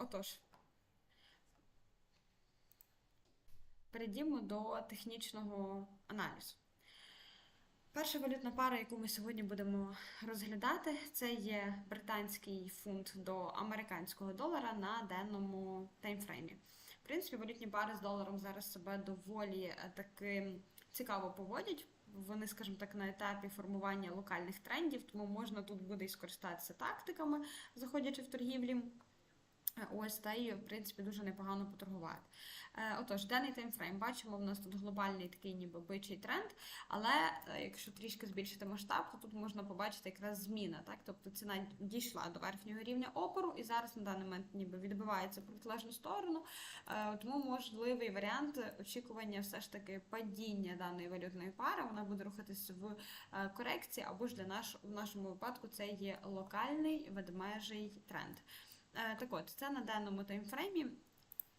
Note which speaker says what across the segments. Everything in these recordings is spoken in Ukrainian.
Speaker 1: Отож, перейдімо до технічного аналізу. Перша валютна пара, яку ми сьогодні будемо розглядати, це є британський фунт до американського долара на денному таймфреймі. В принципі, валютні пари з доларом зараз себе доволі е, таки цікаво поводять. Вони, скажімо так, на етапі формування локальних трендів, тому можна тут буде і скористатися тактиками, заходячи в торгівлі. Ось та й в принципі дуже непогано поторгувати. Е, Отож, денний таймфрейм. Бачимо, в нас тут глобальний такий ніби бичий тренд, але е, якщо трішки збільшити масштаб, то тут можна побачити якраз зміна. Так? Тобто ціна дійшла до верхнього рівня опору і зараз на даний момент ніби відбивається протилежну сторону. Е, Тому можливий варіант очікування все ж таки падіння даної валютної пари. Вона буде рухатись в корекції, або ж для наш, в нашому випадку це є локальний ведмежий тренд. Е, Так от, це на даному таймфреймі.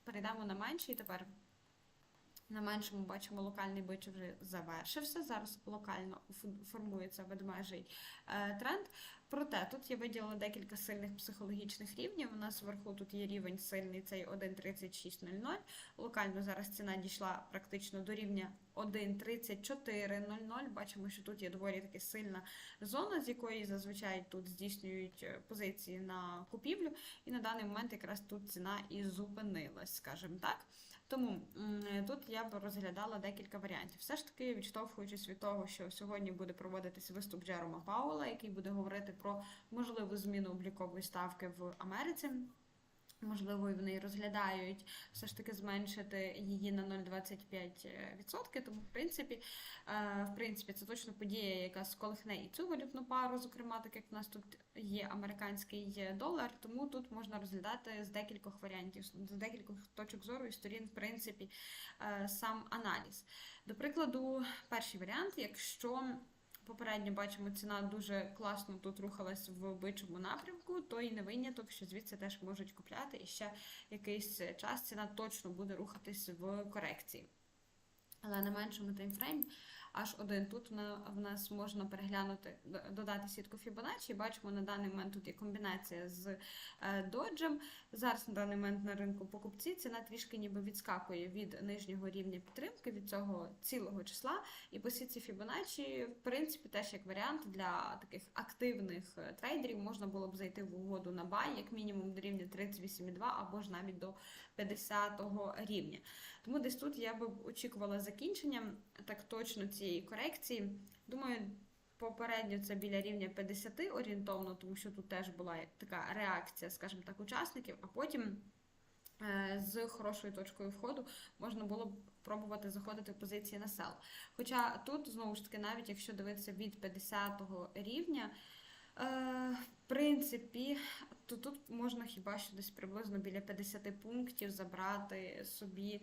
Speaker 1: Перейдемо на менший тепер. На меншому бачимо, локальний бич вже завершився. Зараз локально формується ведмежий е, тренд. Проте тут я виділила декілька сильних психологічних рівнів. У нас вверху тут є рівень сильний, цей 1.3600. Локально зараз ціна дійшла практично до рівня 1.3400. Бачимо, що тут є доволі таки сильна зона, з якої зазвичай тут здійснюють е, позиції на купівлю. І на даний момент якраз тут ціна і зупинилась, скажімо так. Тому тут я б розглядала декілька варіантів. Все ж таки, відштовхуючись від того, що сьогодні буде проводитись виступ Джерома Паула, який буде говорити про можливу зміну облікової ставки в Америці. Можливо, і вони розглядають все ж таки зменшити її на 0,25%. Тому, в принципі, е, в принципі, це точно подія, яка сколихне і цю валютну пару, зокрема, так як в нас тут є американський долар, тому тут можна розглядати з декількох варіантів, з декількох точок зору і сторін, в принципі, е, сам аналіз. До прикладу, перший варіант, якщо Попередньо бачимо, ціна дуже класно тут рухалась в бичому напрямку, то і не виняток, що звідси теж можуть купляти, і ще якийсь час ціна точно буде рухатись в корекції. Але на меншому таймфреймі аж один. Тут в нас можна переглянути, додати сітку Fibonacci. Бачимо, на даний момент тут є комбінація з е, доджем. Зараз на даний момент на ринку покупці ціна трішки ніби відскакує від нижнього рівня підтримки, від цього цілого числа. І по сітці Fibonacci, в принципі, теж як варіант для таких активних е, трейдерів можна було б зайти в угоду на бай, як мінімум до рівня 38,2 або ж навіть до 50-го рівня. Тому десь тут я би очікувала закінчення так точно цієї корекції. Думаю, попередньо це біля рівня 50 орієнтовно, тому що тут теж була така реакція, скажімо так, учасників, а потім. е, З хорошою точкою входу можна було б пробувати заходити в позиції на сел. Хоча тут, знову ж таки, навіть якщо дивитися від 50-го рівня, е, в принципі, то тут можна хіба що десь приблизно біля 50 пунктів забрати собі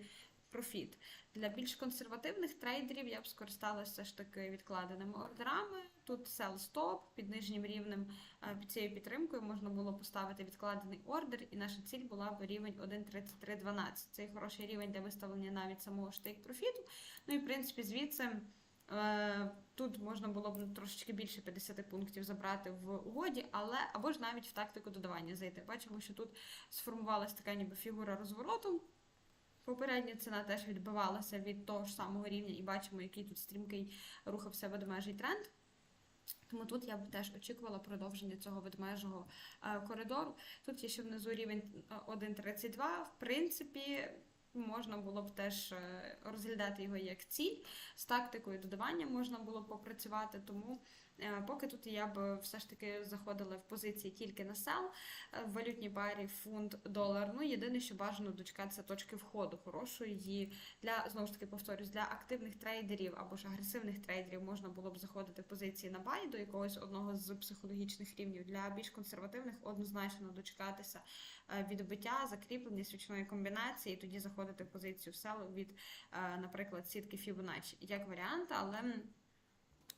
Speaker 1: профіт. Для більш консервативних трейдерів я б скористалася ж таки відкладеними ордерами. Тут sell стоп під нижнім рівнем е, під цією підтримкою можна було поставити відкладений ордер, і наша ціль була б рівень 1.3312. Це хороший рівень для виставлення навіть самого штейк профіту. Ну і в принципі звідси. Е, Тут можна було б трошечки більше 50 пунктів забрати в угоді, але або ж навіть в тактику додавання зайти. Бачимо, що тут сформувалася така ніби фігура розвороту. Попередня ціна теж відбивалася від того ж самого рівня, і бачимо, який тут стрімкий рухався ведмежий тренд. Тому тут я б теж очікувала продовження цього ведмежого е, коридору. Тут є ще внизу рівень е, 1.32. В принципі, можна було б теж е, розглядати його як ціль. З тактикою додавання можна було б попрацювати. Тому е, поки тут я б все ж таки заходила в позиції тільки на сел е, в валютній парі фунт-долар. Ну, єдине, що бажано дочекатися точки входу хорошої для знову ж таки повторюсь, для активних трейдерів або ж агресивних трейдерів можна було б заходити в позиції на бай до якогось одного з психологічних рівнів. Для більш консервативних однозначно дочекатися е, відбиття, закріплення свічної комбінації, і тоді заходити в позицію в сел від, е, наприклад, сітки Fibonacci як варіант, але.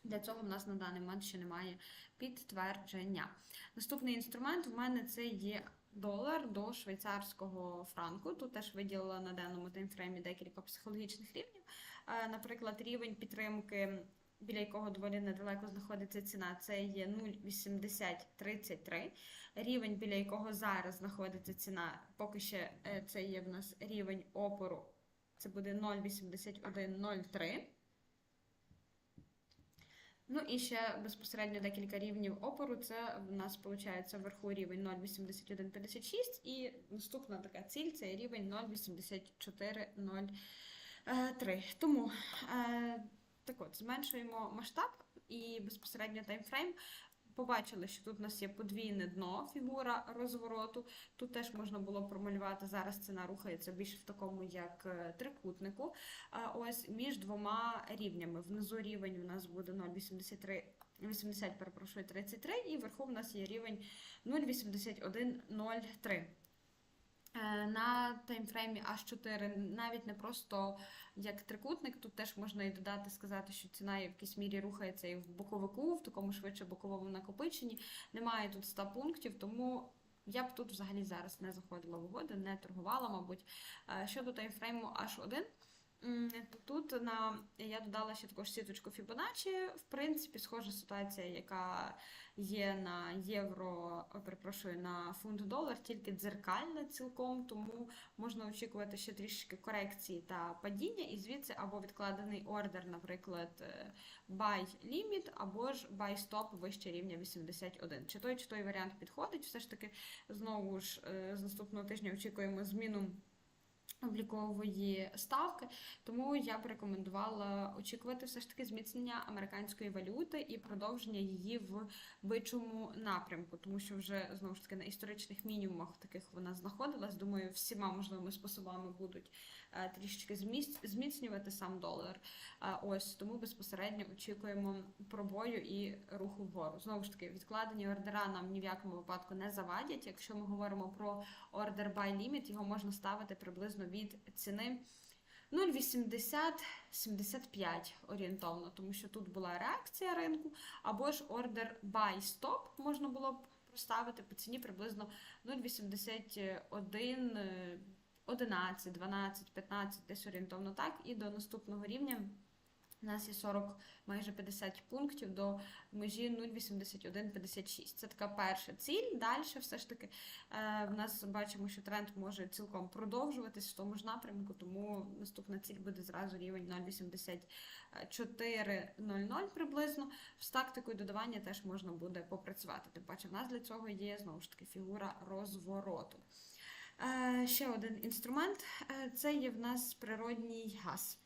Speaker 1: Для цього в нас на даний момент ще немає підтвердження. Наступний інструмент в мене це є долар до швейцарського франку. Тут теж виділила на даному таймфреймі декілька психологічних рівнів. Е, Наприклад, рівень підтримки біля якого доволі недалеко знаходиться ціна, це є 0,8033. Рівень, біля якого зараз знаходиться ціна, поки ще е, це є в нас рівень опору, це буде 0,8103. Ну і ще безпосередньо декілька рівнів опору. Це в нас виходить вверху рівень 0,8156 і наступна така ціль це рівень 0,8403. Тому е, так от, зменшуємо масштаб і безпосередньо таймфрейм. Побачили, що тут у нас є подвійне дно, фігура розвороту. Тут теж можна було промалювати. Зараз ціна рухається більш в такому, як е, трикутнику. Ось між двома рівнями. Внизу рівень у нас буде 0,83. 80, перепрошую, 33, і вверху в нас є рівень 0,8103. Е, На таймфреймі H4 навіть не просто як трикутник, тут теж можна і додати, сказати, що ціна в якійсь мірі рухається і в боковику, в такому швидше боковому накопиченні. Немає тут 100 пунктів, тому я б тут взагалі зараз не заходила в угоди, не торгувала, мабуть. Е, Щодо таймфрейму H1, м, то тут на, я додала ще також сіточку Fibonacci. В принципі, схожа ситуація, яка є на євро, перепрошую, на фунт долар, тільки дзеркальна цілком, тому можна очікувати ще трішки корекції та падіння, і звідси або відкладений ордер, наприклад, е, buy limit, або ж buy stop вище рівня 81. Чи той, чи той варіант підходить, все ж таки, знову ж е, з наступного тижня очікуємо зміну. Облікової ставки, тому я б рекомендувала очікувати все ж таки зміцнення американської валюти і продовження її в бичому напрямку, тому що вже знову ж таки на історичних мінімумах таких вона знаходилась. Думаю, всіма можливими способами будуть е, трішечки зміц- зміцнювати сам долар. Е, Ось тому безпосередньо очікуємо пробою і руху вгору. Знову ж таки, відкладені ордера нам ні в якому випадку не завадять. Якщо ми говоримо про ордер buy limit, його можна ставити приблизно від ціни 0,80-75 орієнтовно, тому що тут була реакція ринку, або ж ордер buy stop можна було б проставити по ціні приблизно 0,81, е, 11, 12, 15, десь орієнтовно так, і до наступного рівня. У нас є 40, майже 50 пунктів до межі 0,8156. Це така перша ціль. Далі все ж таки е, в нас бачимо, що тренд може цілком продовжуватись в тому ж напрямку, тому наступна ціль буде зразу рівень 0,8400 приблизно. З тактикою додавання теж можна буде попрацювати. Тим паче, в нас для цього є знову ж таки фігура розвороту. Е, Ще один інструмент е, це є в нас природній газ.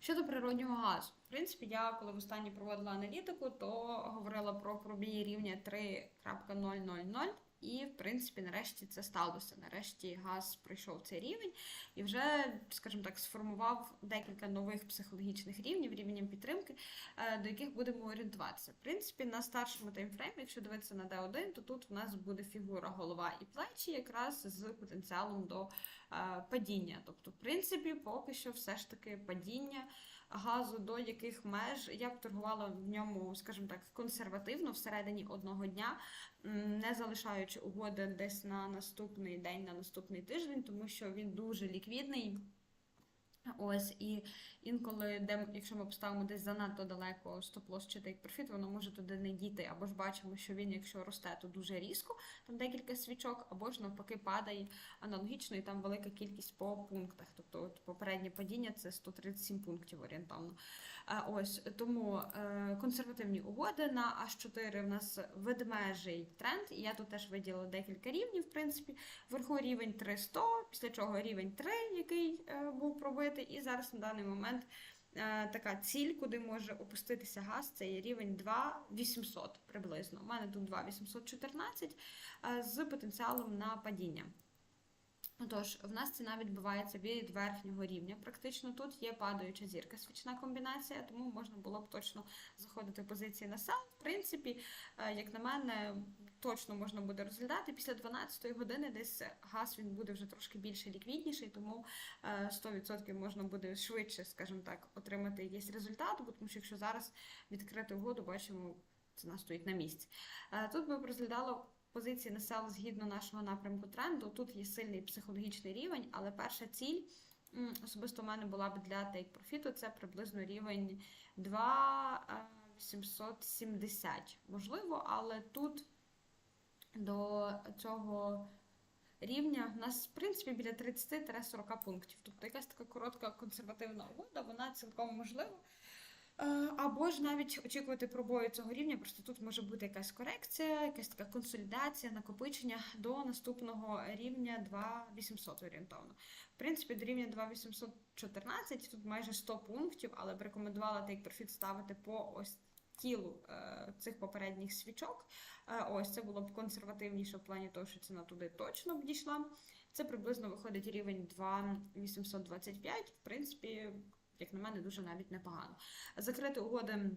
Speaker 1: Щодо природнього газу, в принципі, я коли в останній проводила аналітику, то говорила про пробій рівня 3.000, і в принципі, нарешті це сталося. Нарешті газ пройшов цей рівень і вже, скажімо так, сформував декілька нових психологічних рівнів, рівнем підтримки, е, до яких будемо орієнтуватися. В принципі, на старшому таймфреймі, якщо дивитися на D1, то тут в нас буде фігура голова і плечі, якраз з потенціалом до е, падіння. Тобто, в принципі, поки що все ж таки падіння газу, до яких меж я б торгувала в ньому, скажімо так, консервативно всередині одного дня, не залишаючи угоди десь на наступний день, на наступний тиждень, тому що він дуже ліквідний. Ось і інколи, де, якщо ми поставимо десь занадто далеко стоп-лосс чи take profit, воно може туди не дійти. Або ж бачимо, що він, якщо росте, то дуже різко, там декілька свічок, або ж навпаки падає аналогічно, і там велика кількість по пунктах. Тобто от попереднє падіння це 137 пунктів орієнтовно. Ось тому е, консервативні угоди на H4 в нас ведмежий тренд, і я тут теж виділила декілька рівнів, в принципі. Вверху рівень 300, після чого рівень 3, який е, був пробитий, і зараз на даний момент е, така ціль, куди може опуститися газ, це є рівень 2800 приблизно. У мене тут 2814 е, з потенціалом на падіння. Отож, в нас ціна відбувається від верхнього рівня. Практично тут є падаюча зірка, свічна комбінація, тому можна було б точно заходити в позиції на сел. В принципі, е, як на мене, точно можна буде розглядати. Після 12-ї години десь газ він буде вже трошки більше ліквідніший, тому е, 100% можна буде швидше, скажімо так, отримати якийсь результат, тому що якщо зараз відкрити угоду, бачимо, ціна стоїть на місці. Е, Тут би б розглядало позиції на сел згідно нашого напрямку тренду. Тут є сильний психологічний рівень, але перша ціль особисто в мене була б для Profit, це приблизно рівень 2,870, можливо, але тут до цього рівня у нас, в принципі, біля 30-40 пунктів. Тобто якась така коротка консервативна угода, вона цілком можлива. Е, Або ж навіть очікувати пробою цього рівня, просто тут може бути якась корекція, якась така консолідація, накопичення до наступного рівня 2800 орієнтовно. В принципі, до рівня 2814 тут майже 100 пунктів, але б рекомендувала Take Profit ставити по ось тілу е, цих попередніх свічок. Е, ось це було б консервативніше в плані того, що ціна туди точно б дійшла. Це приблизно виходить рівень 2825. В принципі, як на мене, дуже навіть непогано. Закрити угоди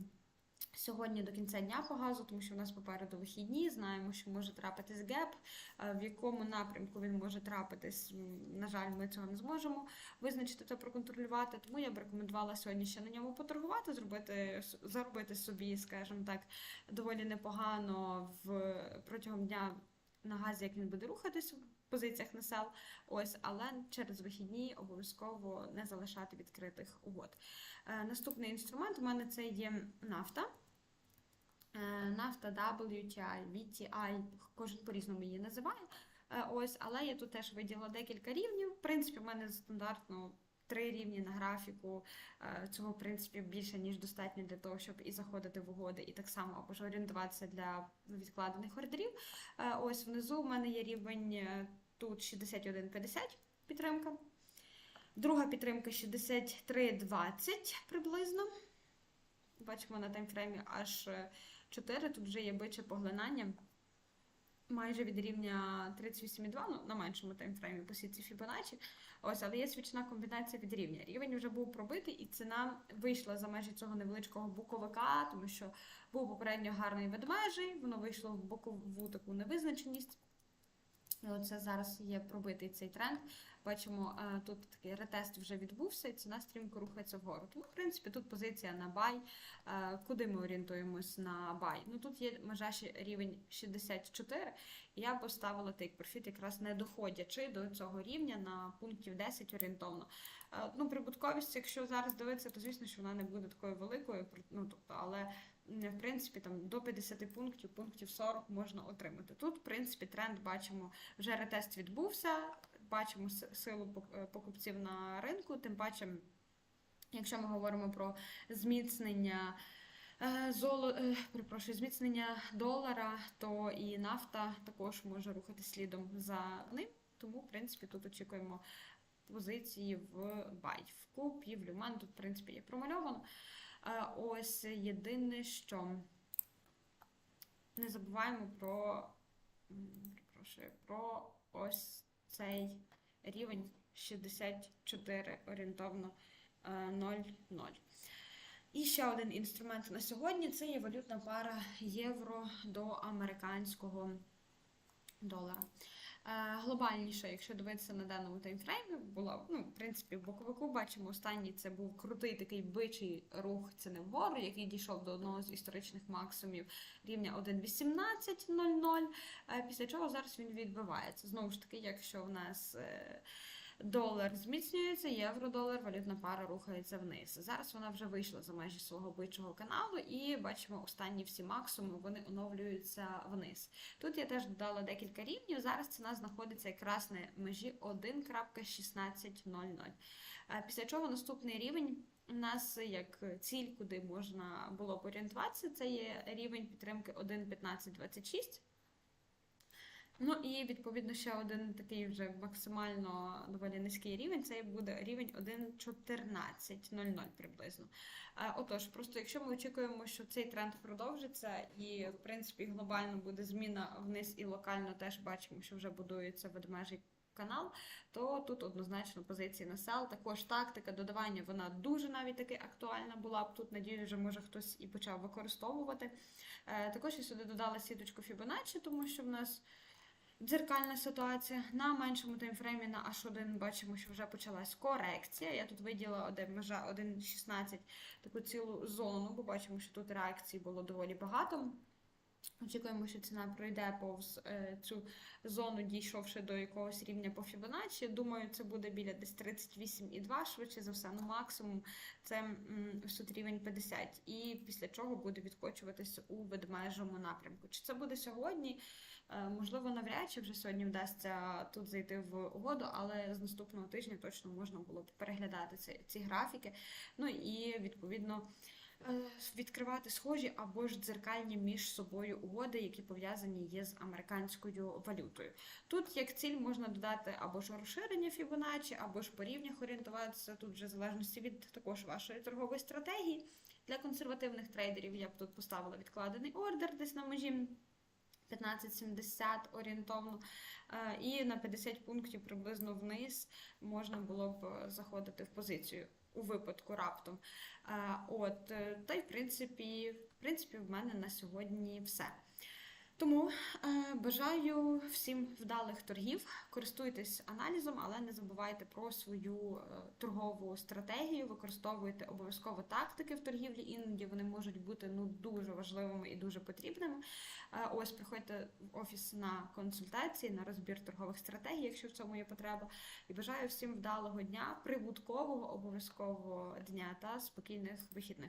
Speaker 1: сьогодні до кінця дня по газу, тому що в нас попереду вихідні. Знаємо, що може трапитись геп, е, в якому напрямку він може трапитись. На жаль, ми цього не зможемо визначити та проконтролювати. Тому я б рекомендувала сьогодні ще на ньому поторгувати, зробити заробити собі, скажімо так, доволі непогано в протягом дня. На газі, як він буде рухатись позиціях на сел, ось, але через вихідні обов'язково не залишати відкритих угод. Е, наступний інструмент у мене це є нафта. Е, нафта WTI, VTI, кожен по-різному її називає. Е, ось, але я тут теж виділила декілька рівнів. В принципі, в мене стандартно три рівні на графіку. Цього, в принципі, більше, ніж достатньо для того, щоб і заходити в угоди, і так само або ж орієнтуватися для відкладених ордерів. Ось внизу в мене є рівень тут 61,50 підтримка. Друга підтримка 63,20 приблизно. Бачимо на таймфреймі аж 4. Тут вже є биче поглинання. Майже від рівня 38,2, ну на меншому таймфреймі по сітці Fibonacci. Ось, але є свічна комбінація від рівня. Рівень вже був пробитий, і ціна вийшла за межі цього невеличкого боковика, тому що був попередньо гарний ведмежий, воно вийшло в бокову таку невизначеність. Оце зараз є пробитий цей тренд. Бачимо, е, тут такий ретест вже відбувся, і ціна стрімко рухається вгору. Тому, в принципі, тут позиція на бай. Е, Куди ми орієнтуємось на бай? Ну тут є межа рівень 64, і я поставила take profit, якраз не доходячи до цього рівня на пунктів 10 орієнтовно. Е, Ну, прибутковість, якщо зараз дивитися, то звісно, що вона не буде такою великою. Ну тобто, але в принципі там до 50 пунктів, пунктів 40 можна отримати. Тут, в принципі, тренд бачимо, вже ретест відбувся. Бачимо силу е, покупців на ринку, тим паче, якщо ми говоримо про зміцнення е, золо, е, перепрошую, зміцнення долара, то і нафта також може рухати слідом за ним. Тому, в принципі, тут очікуємо позиції в бай. В купівлю. У мене тут, в принципі, є промальовано. Е, Ось єдине, що не забуваємо про, перепрошую, про ось цей рівень 64 орієнтовно е, 0,0. І ще один інструмент на сьогодні це є валютна пара євро до американського долара. Е, Глобальніше, якщо дивитися на даному таймфреймі, була, ну, в принципі, в боковику бачимо, останній це був крутий такий бичий рух ціни вгору, який дійшов до одного з історичних максимумів рівня 1,1800, е, після чого зараз він відбивається. Знову ж таки, якщо в нас е, долар зміцнюється, євро-долар, валютна пара рухається вниз. Зараз вона вже вийшла за межі свого бичого каналу, і бачимо останні всі максимуми, вони оновлюються вниз. Тут я теж додала декілька рівнів. Зараз ціна знаходиться якраз на межі 1.1600. Е, Після чого наступний рівень у нас як ціль, куди можна було б орієнтуватися, це є рівень підтримки 1.1526. Ну і відповідно ще один такий вже максимально доволі низький рівень. Це буде рівень 1.14.00 приблизно. Е, Отож, просто якщо ми очікуємо, що цей тренд продовжиться, і в принципі глобально буде зміна вниз і локально теж бачимо, що вже будується ведмежий канал, то тут однозначно позиції на сел. Також тактика додавання вона дуже навіть таки актуальна була б тут. Надію, вже може хтось і почав використовувати. Е, Також я сюди додала сіточку Fibonacci, тому що в нас. Дзеркальна ситуація на меншому таймфреймі на H1 бачимо, що вже почалась корекція. Я тут виділа один межа 1.16 таку цілу зону, бо бачимо, що тут реакцій було доволі багато. Очікуємо, що ціна пройде повз е, цю зону, дійшовши до якогось рівня по Фібоначчі. Думаю, це буде біля десь 38,2, швидше за все, ну максимум це тут рівень 50. І після чого буде відкочуватися у ведмежому напрямку. Чи це буде сьогодні? Е, Можливо, навряд чи вже сьогодні вдасться тут зайти в угоду, але з наступного тижня точно можна було б переглядати ці, графіки. Ну і відповідно відкривати схожі або ж дзеркальні між собою угоди, які пов'язані є з американською валютою. Тут як ціль можна додати або ж розширення Фібоначчі, або ж по рівнях орієнтуватися тут вже в залежності від також вашої торгової стратегії. Для консервативних трейдерів я б тут поставила відкладений ордер десь на межі 15,70 орієнтовно, Е, і на 50 пунктів приблизно вниз можна було б е, заходити в позицію у випадку раптом. Е, От, та й в принципі, в принципі, в мене на сьогодні все. Тому е, бажаю всім вдалих торгів. Користуйтесь аналізом, але не забувайте про свою е, торгову стратегію. Використовуйте обов'язково тактики в торгівлі. Іноді вони можуть бути ну дуже важливими і дуже потрібними. Е, ось приходьте в офіс на консультації, на розбір торгових стратегій, якщо в цьому є потреба. І бажаю всім вдалого дня, прибуткового обов'язкового дня та спокійних вихідних.